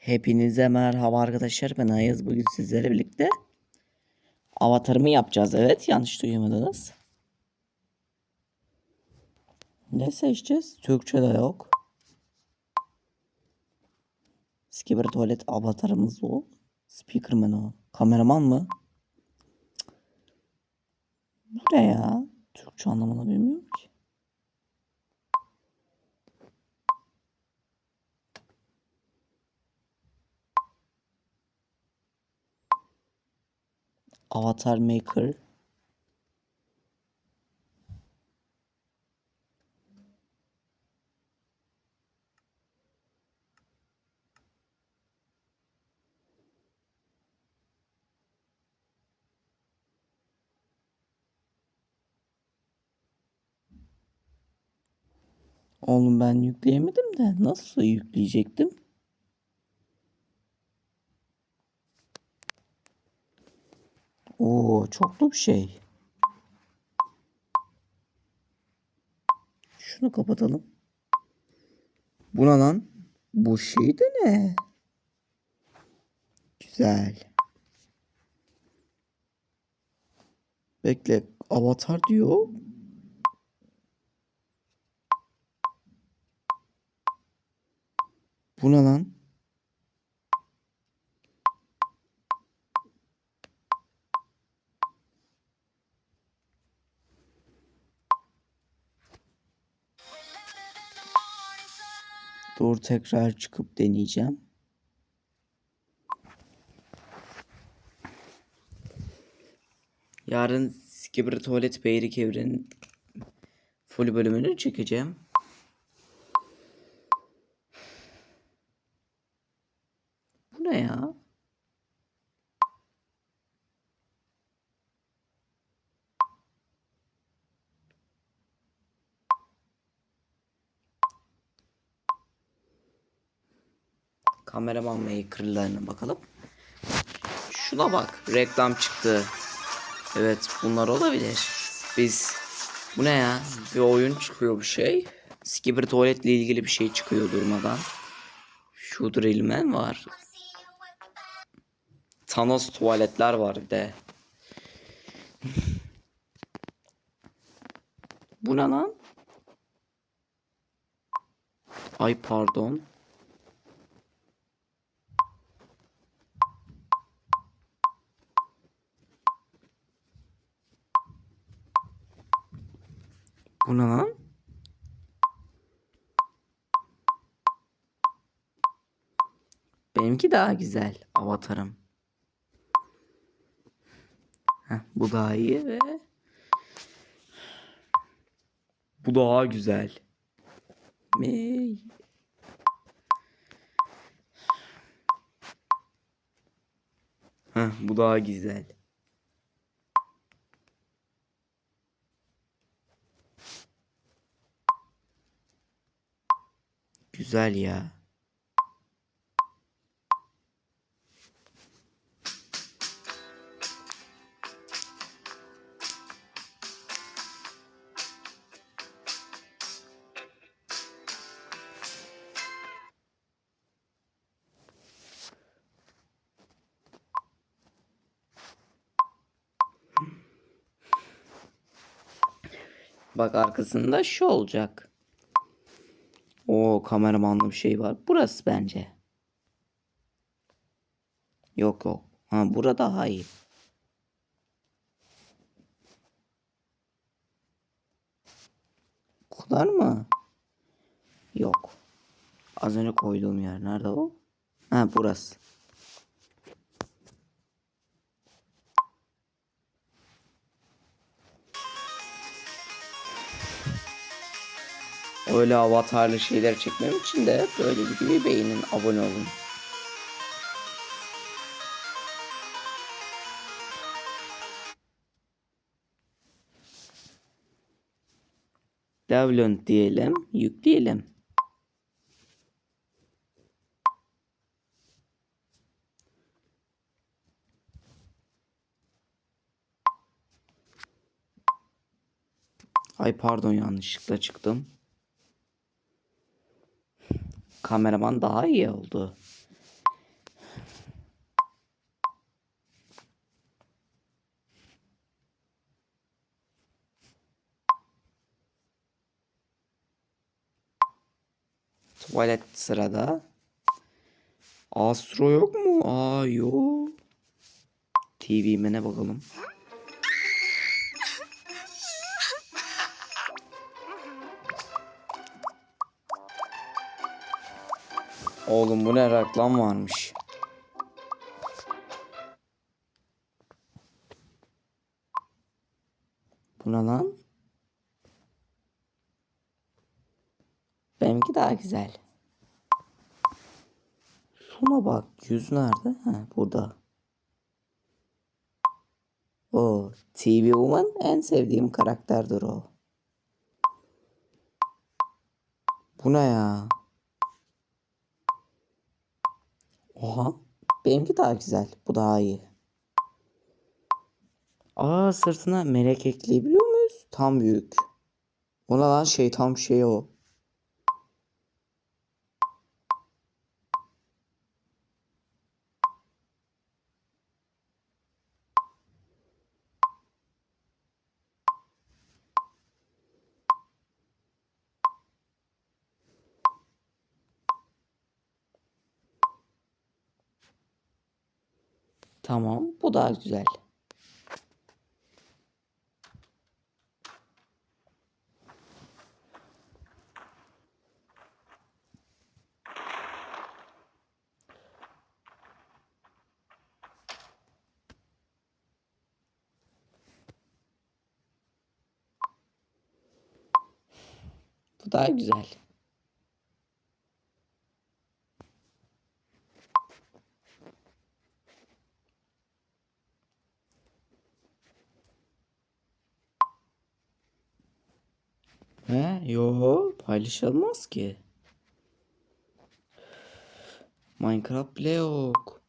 Hepinize merhaba arkadaşlar. Ben Ayaz. Bugün sizlerle birlikte avatarımı yapacağız. Evet yanlış duymadınız. Ne seçeceğiz? Türkçe de yok. Skipper tuvalet avatarımız o. Speakerman o. Kameraman mı? Bu ne ya? Türkçe anlamını bilmiyorum ki. Avatar Maker. Oğlum ben yükleyemedim de nasıl yükleyecektim? Oo çoklu bir şey. Şunu kapatalım. Bu ne lan? Bu şey de ne? Güzel. Bekle. Avatar diyor. Bu ne lan? Dur tekrar çıkıp deneyeceğim. Yarın Skibber Tuvalet Beyrik Evren'in full bölümünü çekeceğim. Bu ne ya? Kameraman makerlarına bakalım. Şuna bak. Reklam çıktı. Evet bunlar olabilir. Biz bu ne ya? Bir oyun çıkıyor bir şey. Skipper tuvaletle ilgili bir şey çıkıyor durmadan. Şu Drillman var. Thanos tuvaletler var bir de. bu ne lan? Ay pardon. Bu? Benimki daha güzel. Avatarım. Heh, bu daha iyi ve bu daha güzel. Mey. Heh, bu daha güzel. Güzel ya. Bak arkasında şu olacak. O kameramanlı bir şey var. Burası bence. Yok yok. Ha bura daha iyi. Bu mı? Yok. Az önce koyduğum yer nerede o? Ha burası. Öyle avatarlı şeyler çekmem için de böyle gibi beğenin, abone olun. Download diyelim, yükleyelim. Ay pardon yanlışlıkla çıktım kameraman daha iyi oldu. Tuvalet sırada. Astro yok mu? Aa yok. TV'me ne bakalım. Oğlum bu ne reklam varmış. Bu ne lan? Benimki daha güzel. Şuna bak. Yüz nerede? Ha, burada. O TV Woman en sevdiğim karakterdir o. Bu ne ya? Oha. Benimki daha güzel. Bu daha iyi. Aa sırtına melek ekleyebiliyor muyuz? Tam büyük. Ona lan şey tam şey o. Tamam, bu daha güzel. Bu daha güzel. He? Yo, paylaşılmaz ki. Minecraft bile yok.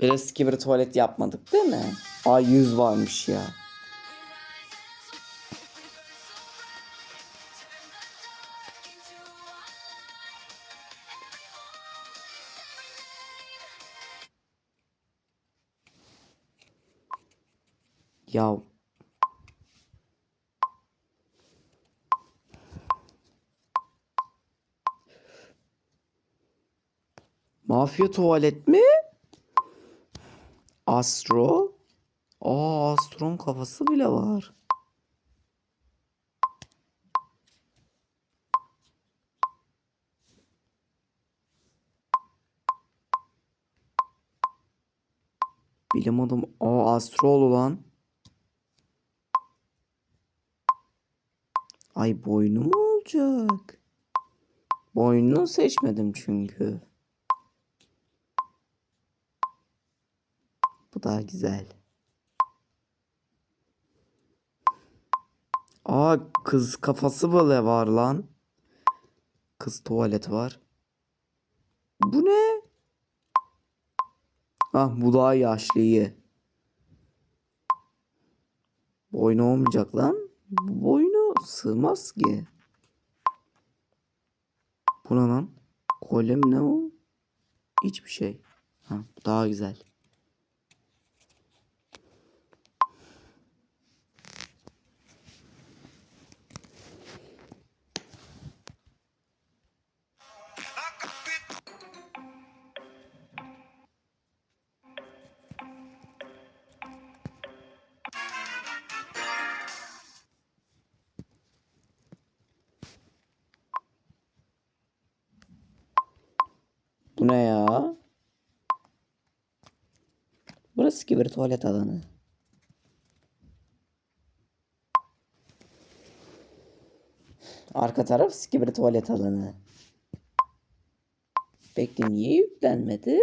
Biraz bir tuvalet yapmadık değil mi? Aa 100 varmış ya. Ya Mafya tuvalet mi? Astro? Aa Astro'nun kafası bile var. Bilim adamı. Aa Astro'lu lan. Ay boynu mu olacak? Boynunu seçmedim çünkü. Bu daha güzel. Aa kız kafası böyle var lan. Kız tuvalet var. Bu ne? Ah bu daha yaşlı iyi. Boynu olmayacak lan. Boynu sığmaz ki. Bu ne lan? Kolye mi ne o? Hiçbir şey. Ha, daha güzel. Burası gibi bir tuvalet alanı. Arka taraf skibir tuvalet alanı. Peki niye yüklenmedi?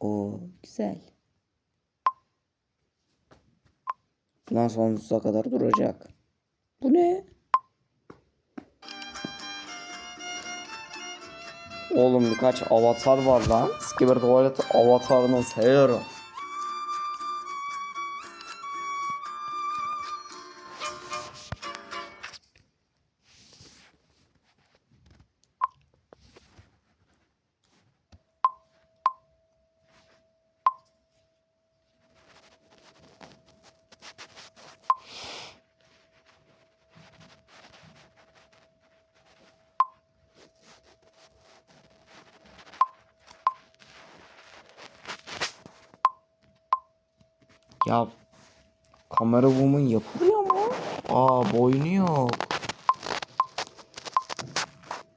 O güzel. Bundan sonsuza kadar duracak. Bu ne? Oğlum birkaç avatar var lan. Skibber Tuvalet avatarını seviyorum. Ya kamera woman yapılıyor mu? Aa boynu yok.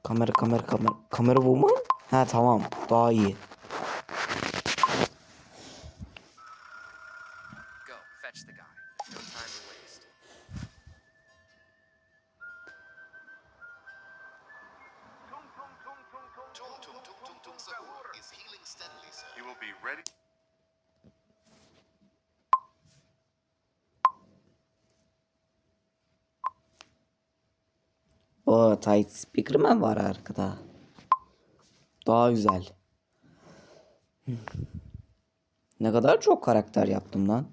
Kamera kamera kamera. Kamera woman? Ha tamam daha iyi. Tight speakerman var arkada. Daha güzel. Ne kadar çok karakter yaptım lan.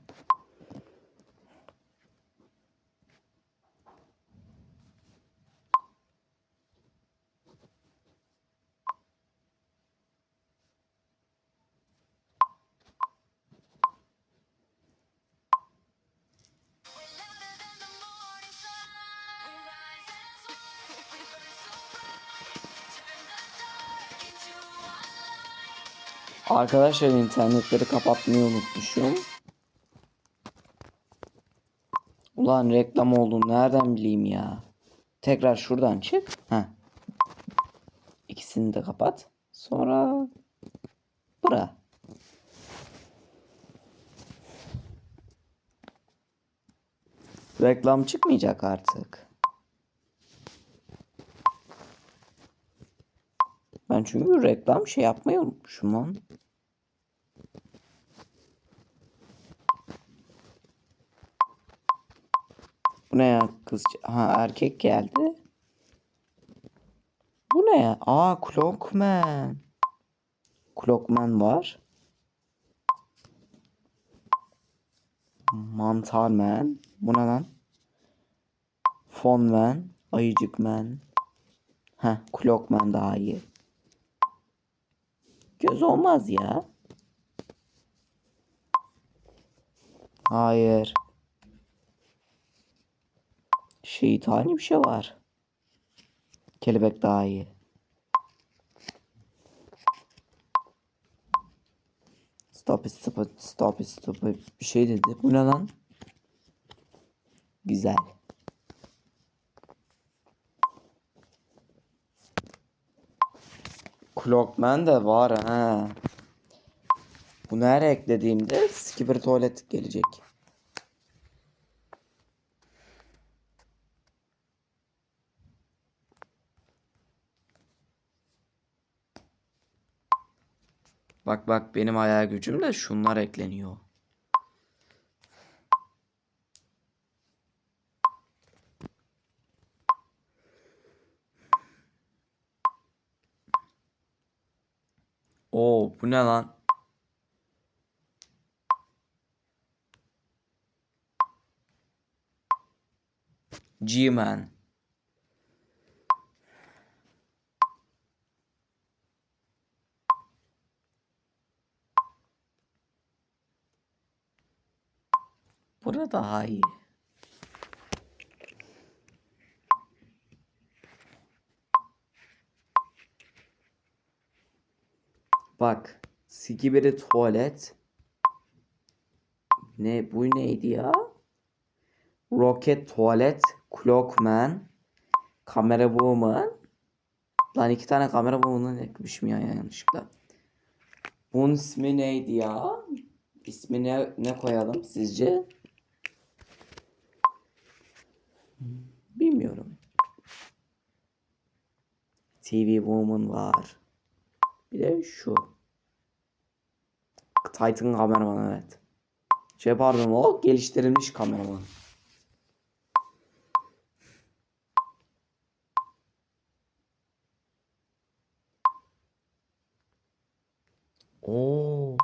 Arkadaşlar internetleri kapatmayı unutmuşum. Ulan reklam oldu nereden bileyim ya. Tekrar şuradan çık. Heh. İkisini de kapat. Sonra bura. Reklam çıkmayacak artık. Ben çünkü reklam şey yapmayı unutmuşum lan. Bu ne ya kız? Ha erkek geldi. Bu ne ya? Aa Clockman. Clockman var. Mantarman. Bu ne lan? Fonman. Ayıcıkman. Heh Clockman daha iyi. Göz olmaz ya. Hayır. Şeytani bir şey var. Kelebek daha iyi. Stop it, stop it, stop it, stop it. Bir şey dedi. Bu ne lan? Güzel. Clockman de var ha. Bunu her eklediğimde Skipper tuvalet gelecek. Bak bak benim hayal gücüm de şunlar ekleniyor. Oo bu ne lan? G-Man. Burada daha iyi. Bak. Skibidi tuvalet. Ne bu neydi ya? Rocket tuvalet. Clockman. Kamera woman. Lan iki tane kamera woman'ı ekmişim ya yanlışlıkla. Bunun ismi neydi ya? İsmi ne, ne koyalım sizce? Bilmiyorum. TV Woman var. Bir de şu. Titan kameraman evet. Şey pardon o geliştirilmiş kameraman. Oo.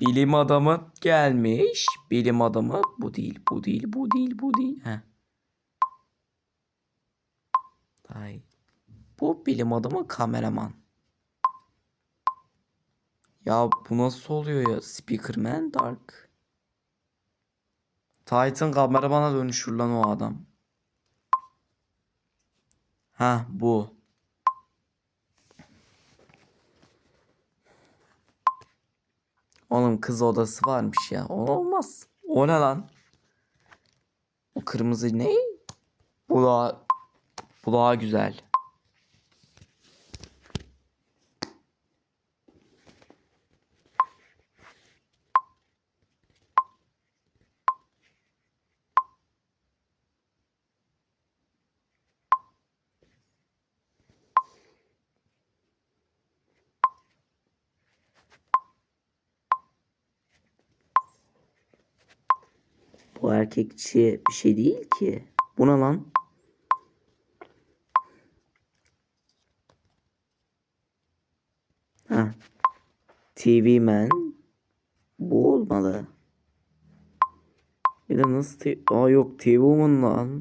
Bilim adamı gelmiş. Bilim adamı bu değil, bu değil, bu değil, bu değil. Heh. Ay. Bu bilim adamı kameraman. Ya bu nasıl oluyor ya? Speakerman Dark. Titan kameramana dönüşür lan o adam. Ha bu. Oğlum kız odası varmış ya. O olmaz. O ne lan? O kırmızı ne? Bu daha bu daha güzel. Bu erkekçi bir şey değil ki. Bu ne lan? Ha. TV Man. Bu olmalı. Bir de nasıl te- Aa yok TV Woman lan.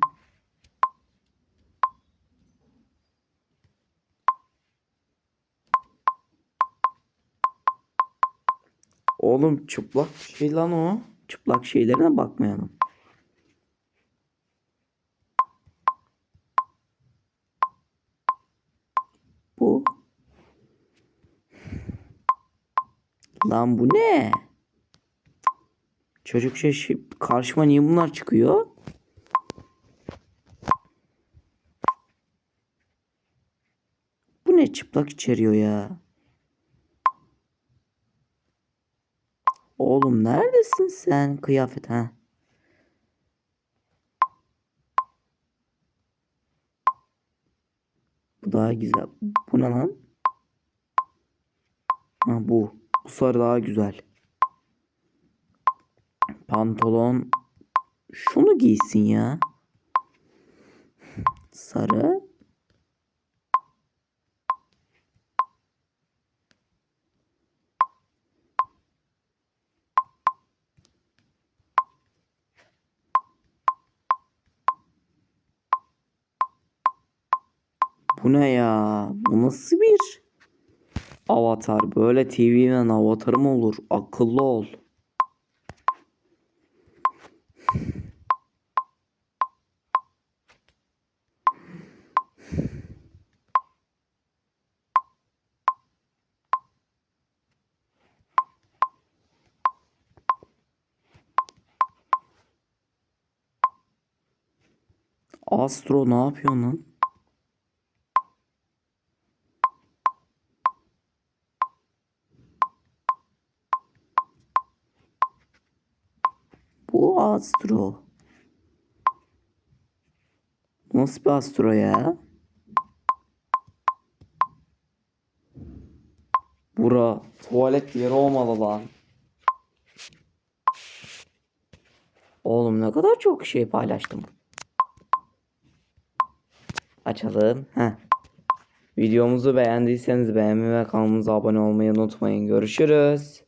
Oğlum çıplak şey lan o. Çıplak şeylerine bakmayalım. Lan bu ne? Çocuk şey, şey karşıma niye bunlar çıkıyor? Bu ne çıplak içeriyor ya? Oğlum neredesin sen? Kıyafet ha. Bu daha güzel. Bu ne lan? Ha bu. Bu sarı daha güzel. Pantolon. Şunu giysin ya. Sarı. Bu ne ya? Bu nasıl bir avatar? Böyle TV'den avatarı mı olur? Akıllı ol. Astro ne yapıyorsun lan? Bu Astro. Nasıl bir Astro ya? Bura tuvalet yeri olmalı lan. Oğlum ne kadar çok şey paylaştım. Açalım. Heh. Videomuzu beğendiyseniz beğenmeyi ve kanalımıza abone olmayı unutmayın. Görüşürüz.